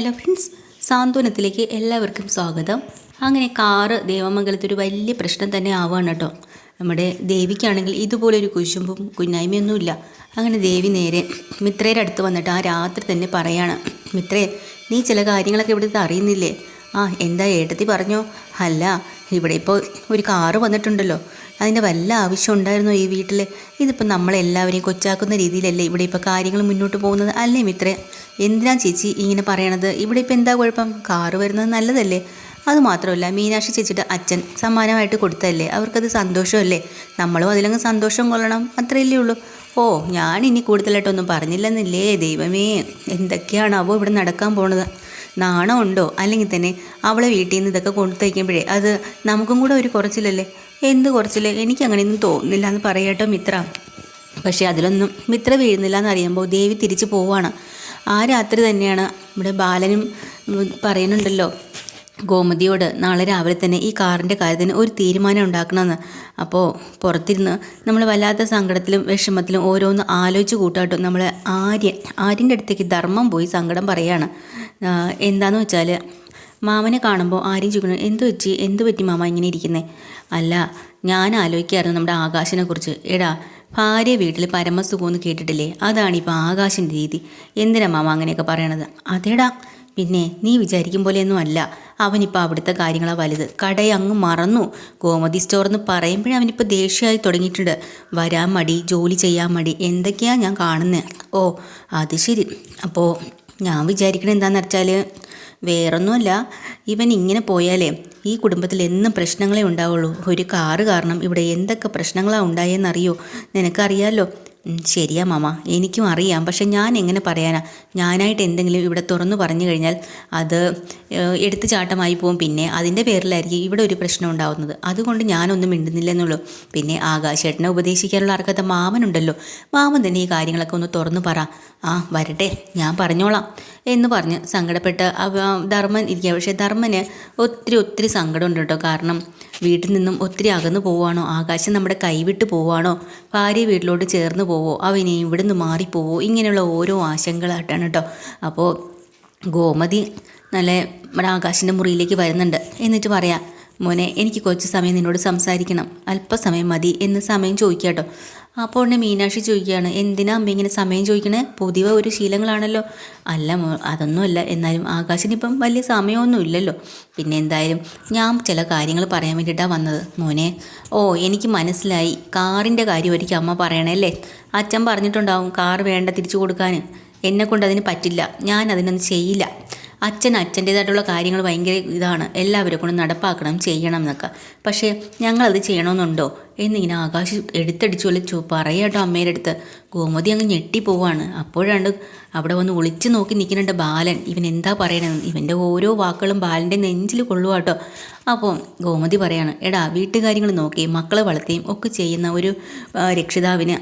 Hello friends സാന്ത്വനത്തിലേക്ക് എല്ലാവർക്കും സ്വാഗതം. അങ്ങനെ കാറ് ദേവമംഗലത്ത് ഒരു വലിയ പ്രശ്നം തന്നെ ആവുകയാണ് കേട്ടോ. നമ്മുടെ ദേവിക്കാണെങ്കിൽ ഇതുപോലൊരു കുശുമ്പും കുന്നായ്മയൊന്നുമില്ല അങ്ങനെ ദേവി നേരെ മിത്രയുടെ അടുത്ത് വന്നിട്ട് ആ രാത്രി തന്നെ പറയാണ് മിത്രേ നീ ചില കാര്യങ്ങളൊക്കെ ഇവിടുത്തെ അറിയുന്നില്ലേ? ആ എന്താ ഏട്ടത്തി പറഞ്ഞോ? അല്ല ഇവിടെ ഇപ്പോൾ ഒരു കാറ് വന്നിട്ടുണ്ടല്ലോ. അതിന്റെ വല്ല ആവശ്യം ഉണ്ടായിരുന്നോ ഈ വീട്ടിൽ ഇതിപ്പോൾ നമ്മളെല്ലാവരെയും കൊച്ചാക്കുന്ന രീതിയിലല്ലേ ഇവിടെ ഇപ്പോൾ കാര്യങ്ങൾ മുന്നോട്ട് പോകുന്നത്? അല്ലേ മിത്രേ? എന്തിനാ ചേച്ചി ഇങ്ങനെ പറയണത്? ഇവിടെ ഇപ്പോൾ എന്താ കുഴപ്പം? കാറ് വരുന്നത് നല്ലതല്ലേ? അതുമാത്രമല്ല മീനാക്ഷി ചേച്ചിയുടെ അച്ഛൻ സമ്മാനമായിട്ട് കൊടുത്തതല്ലേ? അവർക്കത് സന്തോഷമല്ലേ? നമ്മളും അതിലങ്ങ് സന്തോഷം കൊള്ളണം. അത്രയല്ലേ ഉള്ളൂ. ഓ ഞാൻ ഇനി കൂടുതലായിട്ടൊന്നും പറഞ്ഞില്ലെന്നില്ലേ? ദൈവമേ എന്തൊക്കെയാണാവോ ഇവിടെ നടക്കാൻ പോണത്? നാണം ഉണ്ടോ അല്ലെങ്കിൽ തന്നെ അവളെ വീട്ടിൽ നിന്ന് ഇതൊക്കെ കൊടുത്തയക്കുമ്പോഴേ അത് നമുക്കും കൂടെ ഒരു കുറച്ചിലല്ലേ? എന്ത് കുറച്ചിൽ? എനിക്ക് അങ്ങനെയൊന്നും തോന്നുന്നില്ല എന്ന് പറയട്ടോ മിത്ര. പക്ഷേ അതിലൊന്നും മിത്ര വീഴുന്നില്ല എന്നറിയുമ്പോൾ ദേവി തിരിച്ചു പോവാണ്. ആ രാത്രി തന്നെയാണ് നമ്മുടെ ബാലനും പറയുന്നുണ്ടല്ലോ ഗോമതിയോട് നാളെ രാവിലെ തന്നെ ഈ കാറിന്റെ കാര്യത്തിന് ഒരു തീരുമാനം ഉണ്ടാക്കണമെന്ന്. അപ്പോൾ പുറത്തിരുന്ന് നമ്മൾ വല്ലാത്ത സങ്കടത്തിലും വിഷമത്തിലും ഓരോന്ന് ആലോചിച്ച് കൂട്ടാട്ടോ നമ്മൾ ആര്യൻ ആര്യന്റെ അടുത്തേക്ക് ധർമ്മം പോയി സങ്കടം പറയാണ്. ആ, എന്താന്ന് വെച്ചാൽ മാമനെ കാണുമ്പോൾ ആരെയും ചോദിക്കുന്നു എന്ത് പറ്റി എന്ത് പറ്റി മാമ ഇങ്ങനെ ഇരിക്കുന്നത് അല്ല ഞാൻ ആലോചിക്കായിരുന്നു നമ്മുടെ ആകാശിനെ കുറിച്ച്. എടാ ഭാര്യ വീട്ടിൽ പരമസുഖമെന്ന് കേട്ടിട്ടില്ലേ? അതാണ് ഇപ്പോൾ ആകാശിന്റെ രീതി. എന്തിനാ മാമ അങ്ങനെയൊക്കെ പറയണത്? അതേടാ പിന്നെ നീ വിചാരിക്കും പോലെയൊന്നും അല്ല. അവനിപ്പോൾ അവിടുത്തെ കാര്യങ്ങളാണ് വലുത്. കടയെ അങ്ങ് മറന്നു. ഗോമതി സ്റ്റോർ എന്ന് പറയുമ്പോഴേ അവനിപ്പോൾ ദേഷ്യമായി തുടങ്ങിയിട്ടുണ്ട്. വരാൻ മടി ജോലി ചെയ്യാൻ മടി എന്തൊക്കെയാ ഞാൻ കാണുന്നത് ഓ അത് ശരി. അപ്പോൾ ഞാൻ വിചാരിക്കണത് എന്താണെന്ന് വെച്ചാൽ വേറൊന്നുമല്ല ഇവൻ ഇങ്ങനെ പോയാലേ ഈ കുടുംബത്തിൽ എന്നും പ്രശ്നങ്ങളേ ഉണ്ടാവുള്ളൂ. ഒരു കാറ് കാരണം ഇവിടെ എന്തൊക്കെ പ്രശ്നങ്ങളാണ് ഉണ്ടായെന്നറിയോ? നിനക്കറിയാലോ? ഉം, ശരിയാ മാമ. എനിക്കും അറിയാം. പക്ഷെ ഞാൻ എങ്ങനെ പറയാനാ? ഞാനായിട്ട് എന്തെങ്കിലും ഇവിടെ തുറന്നു പറഞ്ഞു കഴിഞ്ഞാൽ അത് എടുത്തു ചാട്ടമായി പോകും പിന്നെ അതിന്റെ പേരിലായിരിക്കും ഇവിടെ ഒരു പ്രശ്നം ഉണ്ടാവുന്നത്. അതുകൊണ്ട് ഞാനൊന്നും മിണ്ടുന്നില്ലെന്നുള്ളൂ പിന്നെ ആകാശേട്ടനെ ഉപദേശിക്കാനുള്ള അർഹത മാമനുണ്ടല്ലോ. മാമൻ തന്നെ ഈ കാര്യങ്ങളൊക്കെ ഒന്ന് തുറന്നു പറ. ആ വരട്ടെ. ഞാൻ പറഞ്ഞോളാം എന്ന് പറഞ്ഞ് സങ്കടപ്പെട്ട് ധർമ്മൻ ഇരിക്കുക. പക്ഷേ ധർമ്മന് ഒത്തിരി ഒത്തിരി സങ്കടമുണ്ട് കേട്ടോ. കാരണം വീട്ടിൽ നിന്നും ഒത്തിരി അകന്നു പോവാണോ ആകാശം നമ്മുടെ കൈവിട്ട് പോവാണോ ഭാര്യ വീട്ടിലോട്ട് ചേർന്ന് പോവോ? അവനെ നിന്ന് മാറിപ്പോവോ? ഇങ്ങനെയുള്ള ഓരോ ആശങ്കകളായിട്ടാണ് കേട്ടോ. അപ്പോൾ ഗോമതി നല്ല നമ്മുടെ ആകാശിന്റെ മുറിയിലേക്ക് വരുന്നുണ്ട്. എന്നിട്ട് പറയാം മോനെ എനിക്ക് കുറച്ച് സമയം നിന്നോട് സംസാരിക്കണം. അല്പസമയം മതി എന്ന് സമയം ചോദിക്കാം കേട്ടോ. അപ്പോൾ ഉടനെ മീനാക്ഷി ചോദിക്കുകയാണ് എന്തിനാ അമ്മ ഇങ്ങനെ സമയം ചോദിക്കണേ? പുതിയ ഒരു ശീലങ്ങളാണല്ലോ. അല്ല അതൊന്നുമല്ല. എന്നാലും ആകാശിനിപ്പം വലിയ സമയമൊന്നും ഇല്ലല്ലോ. പിന്നെ എന്തായാലും ഞാൻ ചില കാര്യങ്ങൾ പറയാൻ വേണ്ടിയിട്ടാണ് വന്നത്. മോനെ ഓ എനിക്ക് മനസ്സിലായി. കാറിന്റെ കാര്യം ഒരിക്കലും അമ്മ പറയണല്ലേ അച്ഛൻ പറഞ്ഞിട്ടുണ്ടാവും കാർ വേണ്ട തിരിച്ചു കൊടുക്കാൻ. എന്നെ കൊണ്ട് അതിന് പറ്റില്ല. ഞാൻ അതിനൊന്നും ചെയ്യില്ല. അച്ഛൻ അച്ഛന്റേതായിട്ടുള്ള കാര്യങ്ങൾ ഭയങ്കര ഇതാണ്. എല്ലാവരും കൊണ്ട് നടപ്പാക്കണം ചെയ്യണം എന്നൊക്കെ. പക്ഷേ ഞങ്ങളത് ചെയ്യണമെന്നുണ്ടോ? എന്നിങ്ങനെ ആകാശ് എടുത്തടിച്ചു പോലെ ചോ പറയാട്ടോ അമ്മയുടെ അടുത്ത്. ഗോമതി അങ്ങ് ഞെട്ടിപ്പോവാണ് അപ്പോഴാണ്ട് അവിടെ വന്ന് ഒളിച്ചു നോക്കി നിൽക്കുന്നുണ്ട് ബാലൻ. ഇവൻ എന്താ പറയണത്? ഇവന്റെ ഓരോ വാക്കുകളും ബാലന്റെ നെഞ്ചിൽ കൊള്ളുവാട്ടോ അപ്പോൾ ഗോമതി പറയാണ് എടാ വീട്ടുകാര്യങ്ങൾ നോക്കി മക്കളെ വളർത്തുകയും ഒക്കെ ചെയ്യുന്ന ഒരു രക്ഷിതാവിന്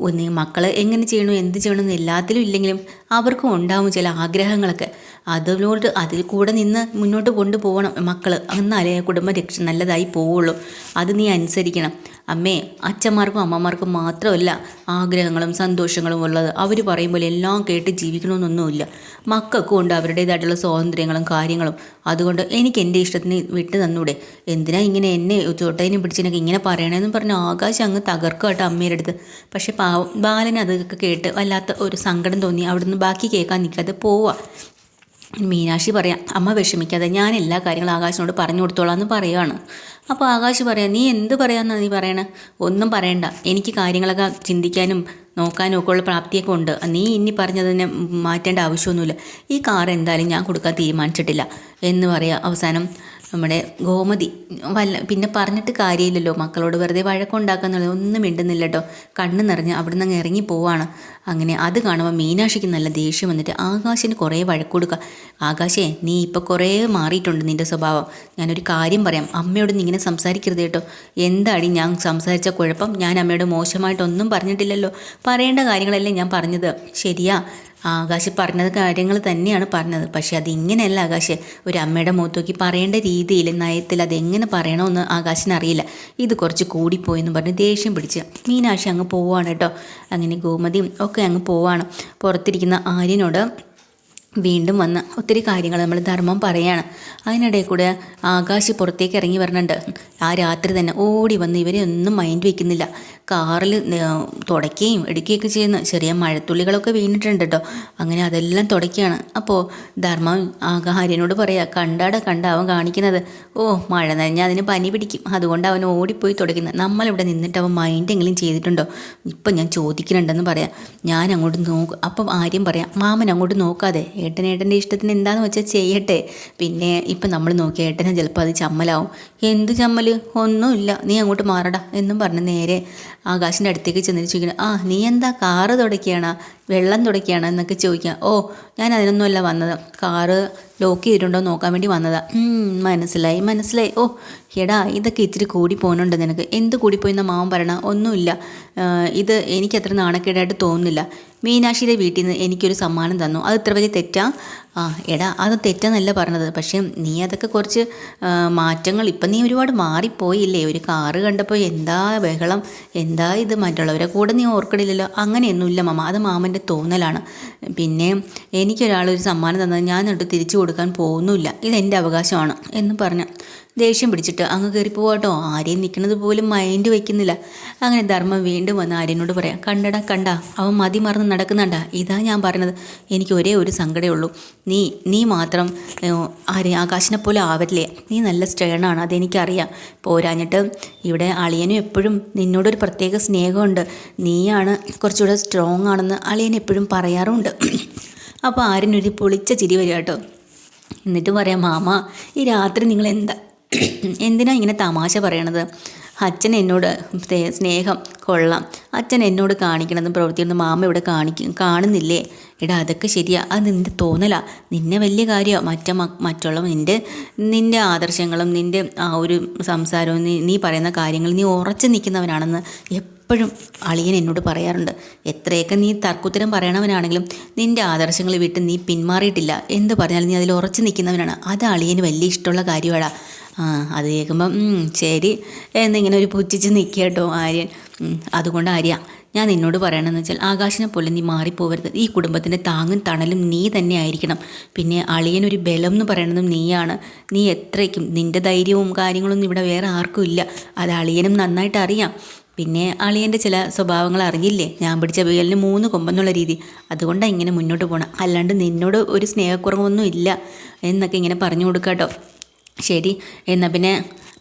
ഒന്ന് മക്കൾ എങ്ങനെ ചെയ്യണോ എന്ത് ചെയ്യണമെന്ന് എല്ലാത്തിലും ഇല്ലെങ്കിലും അവർക്കും ഉണ്ടാവും ചില ആഗ്രഹങ്ങളൊക്കെ. അതിനോട് അതിൽ കൂടെ നിന്ന് മുന്നോട്ട് കൊണ്ടുപോകണം മക്കൾ എന്നാലേ കുടുംബ രക്ഷ നല്ലതായി പോവുള്ളൂ. അത് നീ അനുസരിക്കണം. അമ്മേ അച്ഛന്മാർക്കും അമ്മമാർക്കും മാത്രമല്ല ആഗ്രഹങ്ങളും സന്തോഷങ്ങളും ഉള്ളത്. അവർ പറയുമ്പോൾ എല്ലാം കേട്ട് ജീവിക്കണമെന്നൊന്നുമില്ല. മക്കൾക്കും ഉണ്ട് അവരുടേതായിട്ടുള്ള സ്വാതന്ത്ര്യങ്ങളും കാര്യങ്ങളും. അതുകൊണ്ട് എനിക്ക് എന്റെ ഇഷ്ടത്തിന് വിട്ടു തന്നൂടെ. എന്തിനാ ഇങ്ങനെ എന്നെ ചോട്ടേനും പിടിച്ചതിനൊക്കെ ഇങ്ങനെ പറയണമെന്ന് പറഞ്ഞ് ആകാശം അങ്ങ് തകർക്കും കേട്ടോ അമ്മയുടെ അടുത്ത്. പക്ഷേ പാവം ബാലന് അതൊക്കെ കേട്ട് വല്ലാത്ത ഒരു സങ്കടം തോന്നി. അവിടുന്ന് ബാക്കി കേൾക്കാൻ നിൽക്കാതെ പോവാ. മീനാക്ഷി പറയാം അമ്മ വിഷമിക്കാതെ ഞാൻ എല്ലാ കാര്യങ്ങളും ആകാശിനോട് പറഞ്ഞു കൊടുത്തോളാം എന്ന് പറയുകയാണ് അപ്പോൾ ആകാശ് പറയാം നീ എന്ത് പറയാമെന്നാണ് നീ പറയണേ? ഒന്നും പറയണ്ട. എനിക്ക് കാര്യങ്ങളൊക്കെ ചിന്തിക്കാനും നോക്കാനും ഒക്കെ ഉള്ള പ്രാപ്തിയൊക്കെ ഉണ്ട്. നീ ഇനി പറഞ്ഞതിനെ മാറ്റേണ്ട ആവശ്യമൊന്നുമില്ല. ഈ കാർ എന്തായാലും ഞാൻ കൊടുക്കാൻ തീരുമാനിച്ചിട്ടില്ല. എന്ന് പറയാം അവസാനം. നമ്മുടെ ഗോമതി വല്ല പിന്നെ പറഞ്ഞിട്ട് കാര്യമില്ലല്ലോ. മക്കളോട് വെറുതെ വഴക്കുണ്ടാക്കുന്നുള്ളത് ഒന്നും മിണ്ടുന്നില്ല കേട്ടോ കണ്ണ് നിറഞ്ഞ് അവിടെ നിന്ന് ഇറങ്ങി പോവാണ്. അങ്ങനെ അത് കാണുമ്പോൾ മീനാക്ഷിക്ക് നല്ല ദേഷ്യം വന്നിട്ട് ആകാശിന് കുറേ വഴക്ക് കൊടുക്കുക ആകാശേ നീ ഇപ്പോൾ കുറേ മാറിയിട്ടുണ്ട് നിന്റെ സ്വഭാവം. ഞാനൊരു കാര്യം പറയാം. അമ്മയോട് നീ ഇങ്ങനെ സംസാരിക്കരുത് കേട്ടോ. എന്താടി ഞാൻ സംസാരിച്ച കുഴപ്പം? ഞാൻ അമ്മയോട് മോശമായിട്ടൊന്നും പറഞ്ഞിട്ടില്ലല്ലോ. പറയേണ്ട കാര്യങ്ങളല്ലേ ഞാൻ പറഞ്ഞത്. ശരിയാ. ആകാശ് പറഞ്ഞത് കാര്യങ്ങൾ തന്നെയാണ് പറഞ്ഞത്. പക്ഷേ അതിങ്ങനെയല്ല ആകാശ്. ഒരു അമ്മയുടെ മുഖത്ത് നോക്കി പറയേണ്ട രീതിയിൽ നയത്തിൽ അതെങ്ങനെ പറയണമെന്ന് ആകാശിന് അറിയില്ല ഇത് കുറച്ച് കൂടിപ്പോയെന്ന് പറഞ്ഞ് ദേഷ്യം പിടിച്ച്. മീനാക്ഷി അങ്ങ് പോവാണ് കേട്ടോ. അങ്ങനെ ഗോമതിയും ഒക്കെ അങ്ങ് പോവാണ്. പുറത്തിരിക്കുന്ന ആര്യനോട് വീണ്ടും വന്ന് ഒത്തിരി കാര്യങ്ങൾ നമ്മൾ ധർമ്മം പറയാണ്. അതിനിടയിൽ കൂടെ ആകാശ് പുറത്തേക്ക് ഇറങ്ങി വരണുണ്ട്. ആ രാത്രി തന്നെ ഓടി വന്ന് ഇവരെ ഒന്നും മൈൻഡ് വെക്കുന്നില്ല. കാറിൽ തുടയ്ക്കുകയും എടുക്കുകയൊക്കെ ചെയ്യുന്ന ചെറിയ മഴത്തുള്ളികളൊക്കെ വീണിട്ടുണ്ട് കേട്ടോ അങ്ങനെ അതെല്ലാം തുടയ്ക്കുകയാണ്. അപ്പോൾ ധർമ്മം ആകാര്യനോട് പറയാ കണ്ടാട കണ്ട അവൻ കാണിക്കുന്നത്. ഓ മഴ നനഞ്ഞാൽ അതിന് പനി പിടിക്കും. അതുകൊണ്ട് അവൻ ഓടിപ്പോയി തുടയ്ക്കുന്നത്. നമ്മളിവിടെ നിന്നിട്ട് അവൻ മൈൻഡെങ്കിലും ചെയ്തിട്ടുണ്ടോ? ഇപ്പം ഞാൻ ചോദിക്കുന്നുണ്ടെന്ന് പറയാം. ഞാൻ അങ്ങോട്ട് നോക്കും. അപ്പം ആര്യം പറയാം മാമൻ അങ്ങോട്ട് നോക്കാതെ. ഏട്ടൻ ഏട്ടന്റെ ഇഷ്ടത്തിന് എന്താണെന്ന് വെച്ചാൽ ചെയ്യട്ടെ. പിന്നെ ഇപ്പം നമ്മൾ നോക്കി ഏട്ടനെ ചിലപ്പോൾ അത് ചമ്മലാവും. എന്ത് ചമ്മൽ ഒന്നുമില്ല. നീ അങ്ങോട്ട് മാറടാ. എന്നും പറഞ്ഞ് നേരെ ആകാശിന്റെ അടുത്തേക്ക് ചെന്നിട്ട് ചോദിക്കണം ആ നീ എന്താ കാറ് തുടക്കുകയാണ് വെള്ളം തുടക്കുകയാണ് എന്നൊക്കെ ചോദിക്കാം ഓ ഞാൻ അതിനൊന്നുമല്ല വന്നത്. കാറ് ലോക്ക് ചെയ്തിട്ടുണ്ടോ നോക്കാൻ വേണ്ടി വന്നതാ. മനസ്സിലായി മനസ്സിലായി. ഓ എടാ ഇതൊക്കെ ഇത്തിരി കൂടി പോകുന്നുണ്ട് നിനക്ക്. എന്ത് കൂടിപ്പോയി എന്ന മാവൻ പറയണ? ഒന്നുമില്ല. ഇത് എനിക്കത്ര നാണക്കേടായിട്ട് തോന്നുന്നില്ല. മീനാക്ഷിയുടെ വീട്ടിൽ നിന്ന് എനിക്കൊരു സമ്മാനം തന്നു. അത് ഇത്ര വലിയ തെറ്റാ? ആ എടാ അത് തെറ്റെന്നല്ല പറഞ്ഞത്. പക്ഷേ നീ അതൊക്കെ കുറച്ച് മാറ്റങ്ങൾ ഇപ്പം നീ ഒരുപാട് മാറിപ്പോയില്ലേ? ഒരു കാറ് കണ്ടപ്പോൾ എന്താ ബഹളം? എന്താ ഇത്? മറ്റുള്ളവരെ കൂടെ നീ ഓർക്കണില്ലല്ലോ? അങ്ങനെയൊന്നുമില്ല മാമ. അത് മാമന്റെ തോന്നലാണ്. പിന്നെ എനിക്കൊരാളൊരു സമ്മാനം തന്നത് ഞാൻ എന്നിട്ട് തിരിച്ചു കൊടുക്കാൻ പോകുന്നുമില്ല. ഇതെന്റെ അവകാശമാണ് എന്ന് പറഞ്ഞു ദേഷ്യം പിടിച്ചിട്ട് അങ്ങ് കയറി പോവാട്ടോ ആരെയും നിൽക്കുന്നത് പോലും മൈൻഡ് വയ്ക്കുന്നില്ല അങ്ങനെ ധർമ്മം വീണ്ടും വന്ന് ആര്യനോട് പറയാം കണ്ടടാ കണ്ട അവൻ മതി മറന്ന് നടക്കുന്നുണ്ട. ഇതാ ഞാൻ പറഞ്ഞത്. എനിക്ക് ഒരേ ഒരു സങ്കടമേ ഉള്ളൂ. നീ നീ മാത്രം ആര്യ ആകാശിനെ പോലെ ആവരില്ലേ നീ നല്ല സ്റ്റേണാണ് അതെനിക്കറിയാം. പോരാഞ്ഞിട്ട് ഇവിടെ അളിയനും എപ്പോഴും നിന്നോടൊരു പ്രത്യേക സ്നേഹമുണ്ട്. നീയാണ് കുറച്ചുകൂടെ സ്ട്രോങ് ആണെന്ന് അളിയൻ എപ്പോഴും പറയാറുണ്ട്. അപ്പോൾ ആര്യനൊരു പൊളിച്ച ചിരി വരിക കേട്ടോ എന്നിട്ട് പറയാം മാമ ഈ രാത്രി നിങ്ങൾ എന്താ എന്തിനാ ഇങ്ങനെ തമാശ പറയണത്? അച്ഛൻ എന്നോട് സ്നേഹം കൊള്ളാം. അച്ഛൻ എന്നോട് കാണിക്കണതും പ്രവർത്തിക്കുന്നതും മാമ ഇവിടെ കാണിക്കും കാണുന്നില്ലേ? എടാ അതൊക്കെ ശരിയാ. അത് നിന്റെ തോന്നലാ. നിന്നെ വലിയ കാര്യമാണ് മറ്റ മറ്റുള്ള നിന്റെ നിന്റെ ആദർശങ്ങളും നിന്റെ ആ ഒരു സംസാരവും നീ നീ പറയുന്ന കാര്യങ്ങൾ നീ ഉറച്ചു നിൽക്കുന്നവനാണെന്ന് എപ്പോഴും അളിയൻ എന്നോട് പറയാറുണ്ട് എത്രയൊക്കെ നീ തർക്കുത്തരം പറയണവനാണെങ്കിലും നിന്റെ ആദർശങ്ങൾ വിട്ട് നീ പിന്മാറിയിട്ടില്ല. എന്ത് പറഞ്ഞാലും നീ അതിൽ ഉറച്ചു നിൽക്കുന്നവനാണ്. അത് അളിയന് വലിയ ഇഷ്ടമുള്ള കാര്യമാണ് അത് കേൾക്കുമ്പം ശരി. എന്നിങ്ങനെ ഒരു പുച്ഛിച്ച് നിൽക്കുക കേട്ടോ ആര്യൻ. അതുകൊണ്ട് ആര്യ ഞാൻ നിന്നോട് പറയണമെന്ന് വെച്ചാൽ ആകാശിനെ പോലെ നീ മാറിപ്പോവരുത്. ഈ കുടുംബത്തിന്റെ താങ്ങും തണലും നീ തന്നെ ആയിരിക്കണം. പിന്നെ അളിയനൊരു ബലം എന്ന് പറയണതും നീയാണ്. നീ എത്രയ്ക്കും നിന്റെ ധൈര്യവും കാര്യങ്ങളൊന്നും ഇവിടെ വേറെ ആർക്കും ഇല്ല. അത് അളിയനും നന്നായിട്ട് അറിയാം. പിന്നെ അളിയന്റെ ചില സ്വഭാവങ്ങൾ അറിഞ്ഞില്ലേ? ഞാൻ പിടിച്ച വേലിന് മൂന്ന് കൊമ്പെന്നുള്ള രീതി. അതുകൊണ്ടാണ് ഇങ്ങനെ മുന്നോട്ട് പോകണം അല്ലാണ്ട് നിന്നോട് ഒരു സ്നേഹക്കുറവൊന്നും ഇല്ല എന്നൊക്കെ ഇങ്ങനെ പറഞ്ഞു കൊടുക്കാട്ടോ. ശരി എന്നാൽ പിന്നെ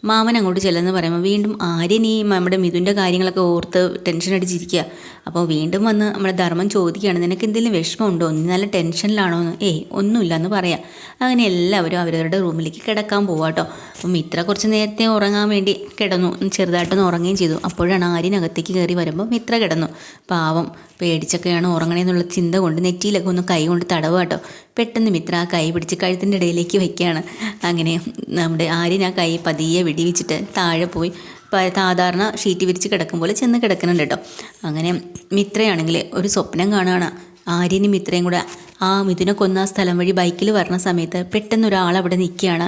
മാമൻ അങ്ങോട്ട് ചെല്ലെന്ന് പറയുമ്പോൾ വീണ്ടും ആര്യൻ ഈ നമ്മുടെ മിഥുന്റെ കാര്യങ്ങളൊക്കെ ഓർത്ത് ടെൻഷൻ അടിച്ചിരിക്കുക. അപ്പോൾ വീണ്ടും വന്ന് നമ്മുടെ ധർമ്മം ചോദിക്കുകയാണ് നിനക്ക് എന്തെങ്കിലും വിഷമമുണ്ടോ? നീ നല്ല ടെൻഷനിലാണോ എന്ന്? ഏയ് ഒന്നുമില്ല എന്ന് പറയാം. അങ്ങനെ എല്ലാവരും അവരവരുടെ റൂമിലേക്ക് കിടക്കാൻ പോവാട്ടോ അപ്പം മിത്ര കുറച്ച് നേരത്തെ ഉറങ്ങാൻ വേണ്ടി കിടന്നു ചെറുതായിട്ടൊന്ന് ഉറങ്ങുകയും ചെയ്തു. അപ്പോഴാണ് ആര്യനകത്തേക്ക് കയറി വരുമ്പോൾ മിത്ര കിടന്നു. പാവം പേടിച്ചൊക്കെയാണ് ഉറങ്ങണേന്നുള്ള ചിന്ത കൊണ്ട് നെറ്റിയിലൊക്കെ ഒന്ന് കൈ കൊണ്ട് തടവ് കേട്ടോ. പെട്ടെന്ന് മിത്ര ആ കൈ പിടിച്ച് കഴുത്തിന്റെ ഇടയിലേക്ക് വെക്കുകയാണ് അങ്ങനെ നമ്മുടെ ആര്യൻ ആ കൈ പതിയെ വെടിവെച്ചിട്ട് താഴെ പോയി സാധാരണ ഷീറ്റ് വിരിച്ച് കിടക്കും പോലെ ചെന്ന് കിടക്കുന്നുണ്ട് കേട്ടോ. അങ്ങനെ മിത്രയാണെങ്കിൽ ഒരു സ്വപ്നം കാണുകയാണ് ആര്യനും മിത്രയും കൂടെ ആ മിഥുനെ കൊന്ന സ്ഥലം വഴി ബൈക്കിൽ വരുന്ന സമയത്ത് പെട്ടെന്ന് ഒരാൾ അവിടെ നിൽക്കുകയാണ്.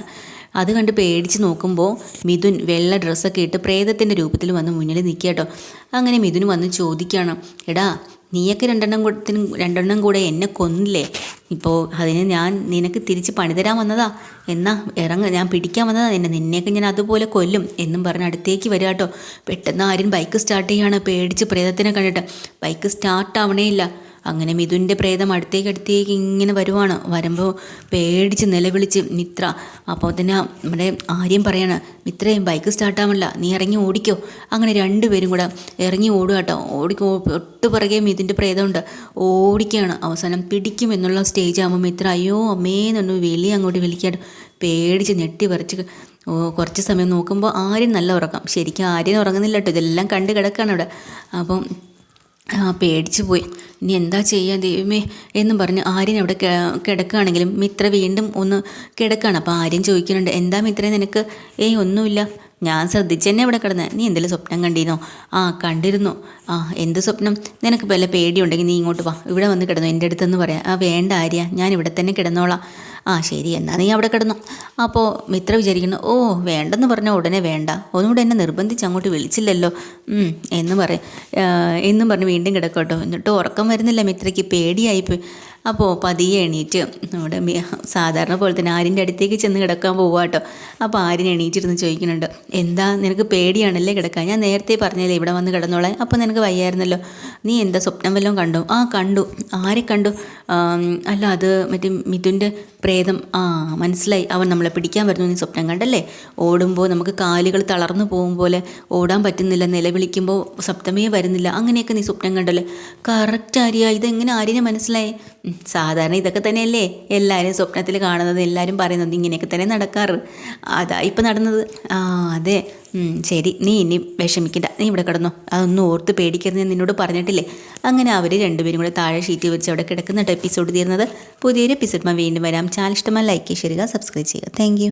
അത് കണ്ട് പേടിച്ച് നോക്കുമ്പോൾ മിഥുൻ വെള്ള ഡ്രസ്സൊക്കെ ഇട്ട് പ്രേതത്തിന്റെ രൂപത്തിൽ വന്ന് മുന്നിൽ നിൽക്കുക കേട്ടോ. അങ്ങനെ മിഥുൻ വന്ന് ചോദിക്കുകയാണ് എടാ നീയൊക്കെ രണ്ടെണ്ണം കൂടത്തിനും രണ്ടെണ്ണം കൂടെ എന്നെ കൊന്നില്ലേ? ഇപ്പോൾ അതിന് ഞാൻ നിനക്ക് തിരിച്ച് പണിതരാൻ വന്നതാ. എന്നാ ഇറങ്ങ. ഞാൻ പിടിക്കാൻ വന്നതാ നിന്നെ. നിന്നെയൊക്കെ ഞാൻ അതുപോലെ കൊല്ലും എന്നും പറഞ്ഞ് അടുത്തേക്ക് വരിക കേട്ടോ പെട്ടെന്ന് ആരും ബൈക്ക് സ്റ്റാർട്ട് ചെയ്യാണ്. പേടിച്ച് പ്രേതത്തിനെ കണ്ടിട്ട്. ബൈക്ക് സ്റ്റാർട്ട് ആവണേ ഇല്ല. അങ്ങനെ മിഥുന്റെ പ്രേതം അടുത്തേക്ക് അടുത്തേക്ക് ഇങ്ങനെ വരുവാണ്. വരുമ്പോൾ പേടിച്ച് നിലവിളിച്ച് മിത്ര അപ്പോൾ തന്നെ നമ്മുടെ ആര്യം പറയാണ്. മിത്രയും ബൈക്ക് സ്റ്റാർട്ടാവണില്ല നീ ഇറങ്ങി ഓടിക്കോ. അങ്ങനെ രണ്ടുപേരും കൂടെ ഇറങ്ങി ഓടുക കേട്ടോ ഓടിക്കോ ഒട്ടു പുറകെ മിഥുന്റെ പ്രേതമുണ്ട്. ഓടിക്കുകയാണ് അവസാനം പിടിക്കും എന്നുള്ള സ്റ്റേജ് ആകുമ്പോൾ മിത്ര അയ്യോ അമ്മേന്നൊന്ന് വലിയ അങ്ങോട്ട് വിളിക്കാണ്ട് പേടിച്ച് ഞെട്ടി ഓ കുറച്ച് സമയം നോക്കുമ്പോൾ ആരും നല്ല ഉറക്കം. ശരിക്കും ആരും ഉറങ്ങുന്നില്ല കേട്ടോ ഇതെല്ലാം കണ്ട് കിടക്കാണ് അവിടെ. അപ്പം പേടിച്ചു പോയി. ഇനി എന്താ ചെയ്യുക ദൈവമേ? എന്ന് പറഞ്ഞ് ആര്യൻ അവിടെ കിടക്കുകയാണെങ്കിലും മിത്ര വീണ്ടും ഒന്ന് കിടക്കുകയാണ്. അപ്പോൾ ആര്യൻ ചോദിക്കുന്നുണ്ട് എന്താ മിത്രേ നിനക്ക്? ഏയ് ഒന്നുമില്ല. ഞാൻ ശ്രദ്ധിച്ച് തന്നെ ഇവിടെ കിടന്ന്. നീ എന്തെങ്കിലും സ്വപ്നം കണ്ടിരുന്നോ ആ കണ്ടിരുന്നു. ആ എന്ത് സ്വപ്നം? നിനക്ക് വല്ല പേടിയുണ്ടെങ്കിൽ നീ ഇങ്ങോട്ട് വാ. ഇവിടെ വന്ന് കിടന്നു. എന്റെ അടുത്തെന്ന് പറയാം. ആ വേണ്ട ആര്യ. ഞാൻ ഇവിടെ തന്നെ കിടന്നോളാം. ആ ശരി എന്നാൽ നീ അവിടെ കിടന്നു. അപ്പോൾ മിത്ര വിചാരിക്കുന്നു ഓ വേണ്ടെന്ന് പറഞ്ഞാൽ ഉടനെ വേണ്ട. ഒന്നുകൂടെ എന്നെ നിർബന്ധിച്ച് അങ്ങോട്ട് വിളിച്ചില്ലല്ലോ. എന്ന് പറയും എന്നും പറഞ്ഞ് വീണ്ടും കിടക്കട്ടോ. എന്നിട്ട് ഉറക്കം വരുന്നില്ല മിത്രയ്ക്ക്. പേടിയായിപ്പോയി. അപ്പോൾ പതിയെ എണീറ്റ് നമ്മുടെ സാധാരണ പോലെ തന്നെ ആര്യന്റെ അടുത്തേക്ക് ചെന്ന് കിടക്കാൻ പോവുക കേട്ടോ അപ്പോൾ ആര്യൻ എണീറ്റിരുന്ന് ചോദിക്കുന്നുണ്ട് എന്താ നിനക്ക് പേടിയാണല്ലേ കിടക്കാൻ? ഞാൻ നേരത്തെ പറഞ്ഞല്ലേ ഇവിടെ വന്ന് കിടന്നോളെ അപ്പോൾ നിനക്ക് വയ്യായിരുന്നല്ലോ. നീ എന്താ സ്വപ്നം വല്ലതും കണ്ടു? ആ കണ്ടു. ആരെ കണ്ടു? അല്ല അത് മറ്റേ മിഥുന്റെ പ്രേതം. ആ മനസ്സിലായി. അവൻ നമ്മളെ പിടിക്കാൻ വരുന്നു. നീ സ്വപ്നം കണ്ടല്ലേ? ഓടുമ്പോൾ നമുക്ക് കാലുകൾ തളർന്നു പോകും പോലെ ഓടാൻ പറ്റുന്നില്ല. നിലവിളിക്കുമ്പോൾ സപ്തമേ വരുന്നില്ല. അങ്ങനെയൊക്കെ നീ സ്വപ്നം കണ്ടല്ലേ? കറക്റ്റ് ആര്യ. ഇതെങ്ങനെ ആര്യനെ മനസ്സിലായി? സാധാരണ ഇതൊക്കെ തന്നെയല്ലേ? എല്ലാവരും സ്വപ്നത്തിൽ കാണുന്നത് എല്ലാവരും പറയുന്നത് ഇങ്ങനെയൊക്കെ തന്നെ നടക്കാറ്. അതാ ഇപ്പം നടന്നത്. ആ അതെ. ശരി. നീ ഇനി വിഷമിക്കണ്ട. നീ ഇവിടെ കിടന്നോ. അതൊന്നും ഓർത്ത് പേടിക്കരുത് ഞാൻ നിന്നോട് പറഞ്ഞിട്ടില്ലേ? അങ്ങനെ അവർ രണ്ടുപേരും കൂടെ താഴെ ഷീറ്റ് വെച്ച് അവിടെ കിടക്കുന്നുണ്ട് എപ്പിസോഡ് തീർന്നത്. പുതിയൊരു എപ്പിസോഡ് വീണ്ടും വരാം. ചാനൽ ഇഷ്ടമായി ലൈക്ക് ചെയ്യുക സബ്സ്ക്രൈബ് ചെയ്യുക താങ്ക്